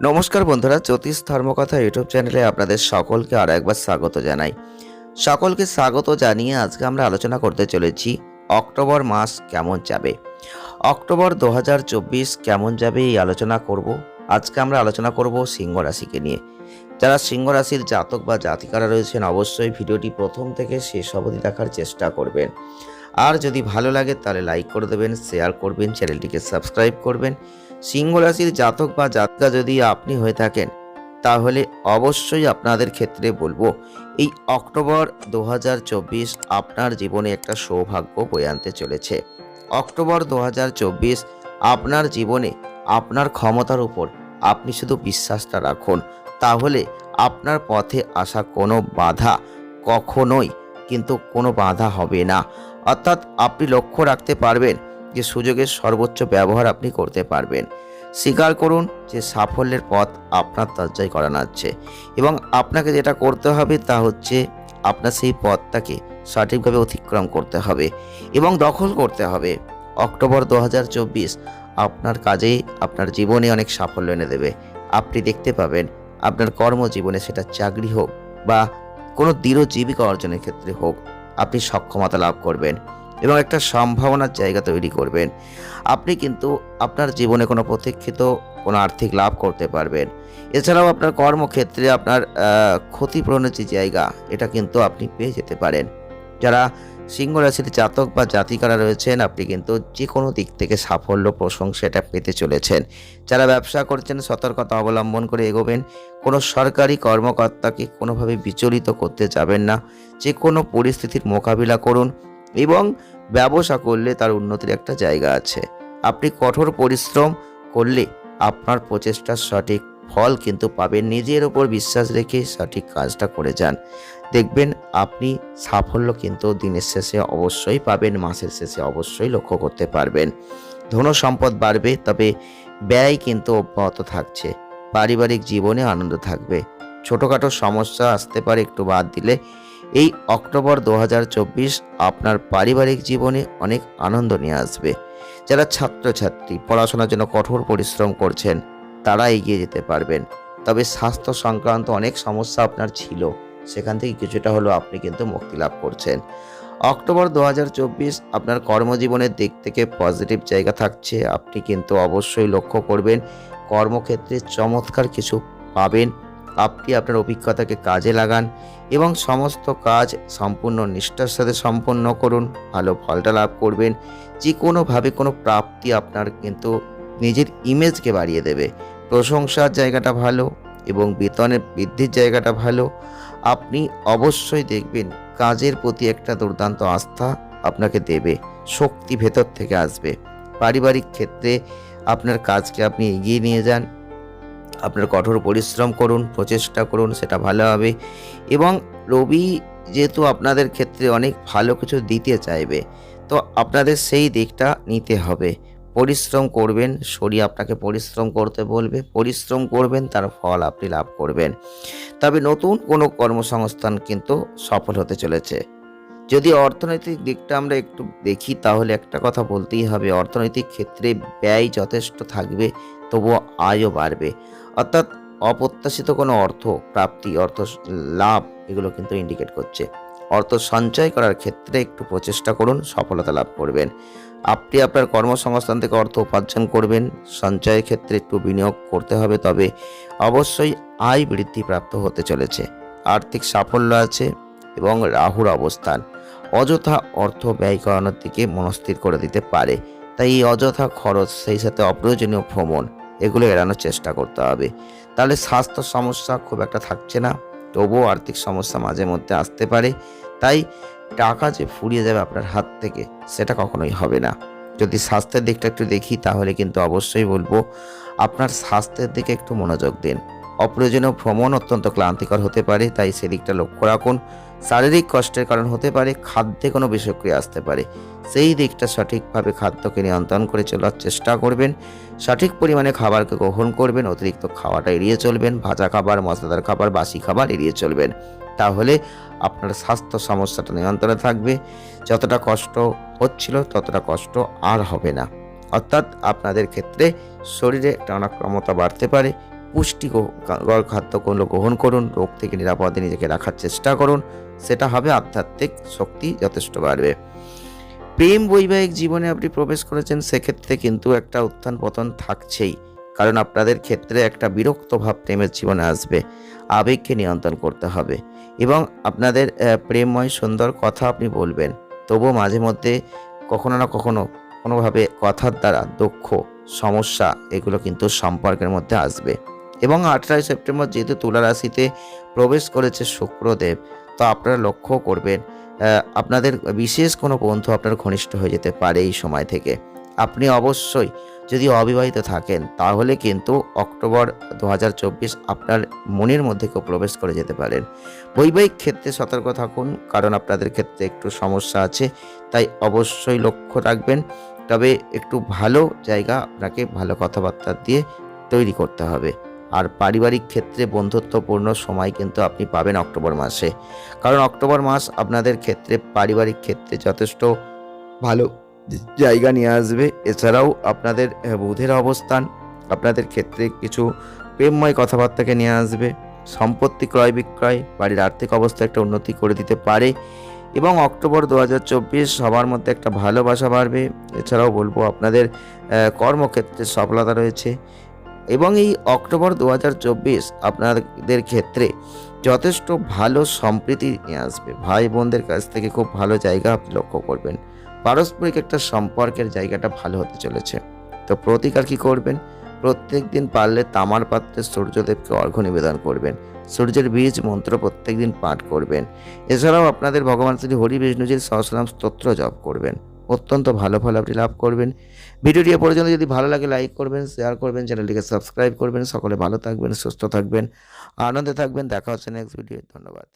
নমস্কার বন্ধুরা, জ্যোতিষ ধর্মকথা ইউটিউব চ্যানেলে আপনাদের সকলকে আরও একবার স্বাগত জানাই। সকলকে স্বাগত জানিয়ে আজকে আমরা আলোচনা করতে চলেছি, অক্টোবর মাস কেমন যাবে? অক্টোবর দু হাজার চব্বিশ কেমন যাবে এই আলোচনা করব? আজকে আমরা আলোচনা করব সিংহ রাশিকে নিয়ে। যারা সিংহ রাশির জাতক বা জাতিকারা রয়েছেন, অবশ্যই ভিডিওটি প্রথম থেকে শেষ অবধি দেখার চেষ্টা করবেন। আর যদি ভালো লাগে তাহলে লাইক করে দেবেন, শেয়ার করবেন, চ্যানেলটিকে সাবস্ক্রাইব করবেন। সিংহ রাশির জাতক বা জাতকা যদি আপনি হয়ে থাকেন, তাহলে অবশ্যই আপনাদের ক্ষেত্রে বলব, এই অক্টোবর দু হাজার চব্বিশ আপনার জীবনে একটা সৌভাগ্য বয়ে আনতে চলেছে। অক্টোবর দু হাজার চব্বিশ আপনার জীবনে আপনার ক্ষমতার উপর আপনি শুধু বিশ্বাসটা রাখুন, তাহলে আপনার পথে আসা কোনো বাধা কখনোই কিন্তু কোনো বাধা হবে না। অর্থাৎ আপনি লক্ষ্য রাখতে পারবেন যে সুযোগের সর্বোচ্চ ব্যবহার আপনি করতে পারবেন। স্বীকার করুন যে সাফল্যের পথ আপনার দরজায় করানো হচ্ছে এবং আপনাকে যেটা করতে হবে তা হচ্ছে আপনার সেই পথটাকে সঠিকভাবে অতিক্রম করতে হবে এবং দখল করতে হবে। অক্টোবর দু হাজার চব্বিশ আপনার কাজে, আপনার জীবনে অনেক সাফল্য এনে দেবে। আপনি দেখতে পাবেন আপনার কর্মজীবনে সেটা চাকরি হোক বা কোনো দৃঢ় জীবিকা অর্জনের ক্ষেত্রে হোক, আপনি সক্ষমতা লাভ করবেন। এবং একটা সম্ভাবনার জায়গা তৈরি করবেন। আপনি কিন্তু আপনার জীবনে কোনো প্রতীক্ষিত, কোনো আর্থিক লাভ করতে পারবেন। এছাড়াও আপনার কর্মক্ষেত্রে আপনার ক্ষতিপূরণের যে জায়গা, এটা কিন্তু আপনি পেয়ে যেতে পারেন। যারা সিংহ রাশির জাতক বা জাতিকারা রয়েছেন, আপনি কিন্তু যে কোনো দিক থেকে সাফল্য, প্রশংসা এটা পেতে চলেছেন। যারা ব্যবসা করছেন, সতর্কতা অবলম্বন করে এগোবেন। কোনো সরকারি কর্মকর্তাকে কোনোভাবে বিচলিত করতে যাবেন না। যে কোনো পরিস্থিতির মোকাবিলা করুন। এবং ব্যবসা করলে তার উন্নতির একটা জায়গা আছে। আপনি কঠোর পরিশ্রম করলে আপনার প্রচেষ্টার সঠিক ফল কিন্তু পাবেন। নিজের ওপর বিশ্বাস রেখে সঠিক কাজটা করে যান। দেখবেন আপনি সাফল্য কিন্তু দিনের শেষে অবশ্যই পাবেন, মাসের শেষে অবশ্যই লক্ষ্য করতে পারবেন। ধন সম্পদ বাড়বে, তবে ব্যয় কিন্তু অব্যাহত থাকছে। পারিবারিক জীবনে আনন্দ থাকবে। ছোটোখাটো সমস্যা আসতে পারে, একটু বাদ দিলে এই অক্টোবর দু হাজার চব্বিশ আপনার পারিবারিক জীবনে অনেক আনন্দ নিয়ে আসবে। যারা ছাত্রছাত্রী, পড়াশোনার জন্য কঠোর পরিশ্রম করছেন, তারা এগিয়ে যেতে পারবেন। তবে স্বাস্থ্য সংক্রান্ত অনেক সমস্যা আপনার ছিল, সেখান থেকে কিছুটা হলেও আপনি কিন্তু মুক্তি লাভ করছেন। অক্টোবর দু হাজার চব্বিশ আপনার কর্মজীবনের দিক থেকে পজিটিভ জায়গা থাকছে, আপনি কিন্তু অবশ্যই লক্ষ্য করবেন, কর্মক্ষেত্রে চমৎকার কিছু পাবেন। আপনি আপনার অভিজ্ঞতাকে কাজে লাগান এবং সমস্ত কাজ সম্পূর্ণ নিষ্ঠার সাথে সম্পন্ন করুন, ভালো ফলটা লাভ করবেন। যে কোনোভাবে কোনো প্রাপ্তি আপনার কিন্তু নিজের ইমেজকে বাড়িয়ে দেবে। প্রশংসার জায়গাটা ভালো এবং বেতনের বৃদ্ধির জায়গাটা ভালো। আপনি অবশ্যই দেখবেন কাজের প্রতি একটা দুর্দান্ত আস্থা আপনাকে দেবে, শক্তি ভেতর থেকে আসবে। পারিবারিক ক্ষেত্রে আপনার কাজকে আপনি এগিয়ে নিয়ে যান। আপনার কঠোর পরিশ্রম করুন, প্রচেষ্টা করুন, সেটা ভালো হবে। এবং রবি যেহেতু আপনাদের ক্ষেত্রে অনেক ভালো কিছু দিতে চাইবে, তো আপনাদের সেই দিকটা নিতে হবে। পরিশ্রম করবেন, শরীর আপনাকে পরিশ্রম করতে বলবে, পরিশ্রম করবেন, তার ফল আপনি লাভ করবেন। তবে নতুন কোনো কর্মসংস্থান কিন্তু সফল হতে চলেছে। যদি অর্থনৈতিক দিকটা আমরা একটু দেখি, তাহলে একটা কথা বলতেই হবে, অর্থনৈতিক ক্ষেত্রে ব্যয় যথেষ্ট থাকবে, তবুও আয়ও বাড়বে। অর্থাৎ অপ্রত্যাশিত কোনো অর্থ, প্রাপ্তি, অর্থ লাভ এগুলো কিন্তু ইন্ডিকেট করছে। অর্থ সঞ্চয় করার ক্ষেত্রে একটু প্রচেষ্টা করুন, সফলতা লাভ করবেন। আপনি আপনার কর্মসংস্থান থেকে অর্থ উপার্জন করবেন, সঞ্চয়ের ক্ষেত্রে একটু বিনিয়োগ করতে হবে, তবে অবশ্যই আয় বৃদ্ধি প্রাপ্ত হতে চলেছে। আর্থিক সাফল্য আছে এবং রাহুর অবস্থান। অযথা অর্থ ব্যয় করানোর দিকে মনস্থির করে দিতে পারে। তাই এই অযথা খরচ, সেই সাথে অপ্রয়োজনীয় ভ্রমণ এগুলো এড়ানোর চেষ্টা করতে হবে। তাহলে স্বাস্থ্য সমস্যা খুব একটা থাকছে না, তবুও আর্থিক সমস্যা মাঝে মধ্যে আসতে পারে। তাই টাকা যে ফুরিয়ে যাবে আপনার হাত থেকে, সেটা কখনোই হবে না। যদি স্বাস্থ্যের দিকটা একটু দেখি, তাহলে কিন্তু অবশ্যই বলব, আপনার স্বাস্থ্যের দিকে একটু মনোযোগ দিন। অপ্রয়োজনীয় ভ্রমণ অত্যন্ত ক্লান্তিকর হতে পারে, তাই সেদিকটা লক্ষ্য রাখুন। শারীরিক কষ্টের কারণ হতে পারে, খাদ্যে কোনো বিষক্রিয়া আসতে পারে। সেই দিকটা সঠিকভাবে খাদ্যকে নিয়ন্ত্রণ করে চলার চেষ্টা করবেন। সঠিক পরিমাণে খাবারকে গ্রহণ করবেন, অতিরিক্ত খাওয়াটা এড়িয়ে চলবেন, ভাজা খাবার মশলাদার খাবার, বাসি খাবার এড়িয়ে চলবেন। তাহলে আপনার স্বাস্থ্য সমস্যাটা নিয়ন্ত্রণে থাকবে। যতটা কষ্ট হচ্ছিল, ততটা কষ্ট আর হবে না। অর্থাৎ আপনাদের ক্ষেত্রে শরীরে একটা অনাক্রমতা বাড়তে পারে পুষ্টিকর খাদ্যগুলো গ্রহণ করুন, রোগ থেকে নিরাপদে নিজেকে রাখার চেষ্টা করুন, সেটা হবে আধ্যাত্মিক শক্তি যথেষ্ট বাড়বে। প্রেম বৈবাহিক জীবনে আপনি প্রবেশ করেছেন, সেক্ষেত্রে কিন্তু একটা উত্থান পতন থাকছেই, কারণ আপনাদের ক্ষেত্রে একটা বিরক্ত ভাব প্রেমের জীবনে আসবে, আবেগকে নিয়ন্ত্রণ করতে হবে এবং আপনাদের প্রেমময় সুন্দর কথা আপনি বলবেন, তবুও মাঝে মধ্যে কখনো না কখনো কোনোভাবে কথার দ্বারা দুঃখ, সমস্যা এগুলো কিন্তু সম্পর্কের মধ্যে আসবে। এবং আঠারোই সেপ্টেম্বর যেহেতু তুলা রাশিতে প্রবেশ করেছে শুক্রদেব, তো আপনারা লক্ষ্য করবেন আপনাদের বিশেষ কোনো বন্ধু আপনার ঘনিষ্ঠ হয়ে যেতে পারে এই সময় থেকে। আপনি অবশ্যই যদি অবিবাহিত থাকেন, তাহলে কিন্তু অক্টোবর দু হাজার চব্বিশ আপনার মনের মধ্যে কেউ প্রবেশ করে যেতে পারেন। বৈবাহিক ক্ষেত্রে সতর্ক থাকুন, কারণ আপনাদের ক্ষেত্রে একটু সমস্যা আছে, তাই অবশ্যই লক্ষ্য রাখবেন। তবে একটু ভালো জায়গা আপনাকে ভালো কথাবার্তা দিয়ে তৈরি করতে হবে। আর পারিবারিক ক্ষেত্রে বন্ধুত্বপূর্ণ সময় কিন্তু আপনি পাবেন অক্টোবর মাসে। কারণ অক্টোবর মাস আপনাদের ক্ষেত্রে পারিবারিক ক্ষেত্রে যথেষ্ট ভালো জায়গা নিয়ে আসবে। এছাড়াও আপনাদের বুধের অবস্থান, আপনাদের ক্ষেত্রে কিছু প্রেমময় কথাবার্তাকে নিয়ে আসবে। সম্পত্তি ক্রয় বিক্রয়, বাড়ির আর্থিক অবস্থা একটা উন্নতি করে দিতে পারে এবং অক্টোবর দু হাজার চব্বিশ সবার মধ্যে একটা ভালোবাসা বাড়বে। এছাড়াও বলব আপনাদের কর্মক্ষেত্রে সফলতা রয়েছে। এবং এই অক্টোবর দু হাজার চব্বিশ আপনাদের ক্ষেত্রে যথেষ্ট ভালো সম্প্রীতি নিয়ে আসবে। ভাই বোনদের কাছ থেকে খুব ভালো জায়গা আপনি লক্ষ্য করবেন। পারস্পরিক একটা সম্পর্কের জায়গাটা ভালো হতে চলেছে। তো প্রতিকার কি করবেন? প্রত্যেক দিন পারলে তামার পাত্রে সূর্যদেবকে অর্ঘ্য নিবেদন করবেন। সূর্যের বীজ মন্ত্র প্রত্যেক দিন পাঠ করবেন। এছাড়াও আপনাদের ভগবান শ্রী হরি বিষ্ণুজির সহস্রনাম স্তোত্র জপ করবেন। অত্যন্ত ভালো ফল আপনি লাভ করবেন। ভিডিওটি এ পর্যন্ত যদি ভালো লাগে লাইক করবেন শেয়ার করবেন, চ্যানেলটিকে সাবস্ক্রাইব করবেন। সকলে ভালো থাকবেন, সুস্থ থাকবেন, আনন্দে থাকবেন। দেখা হচ্ছে নেক্সট ভিডিও ধন্যবাদ।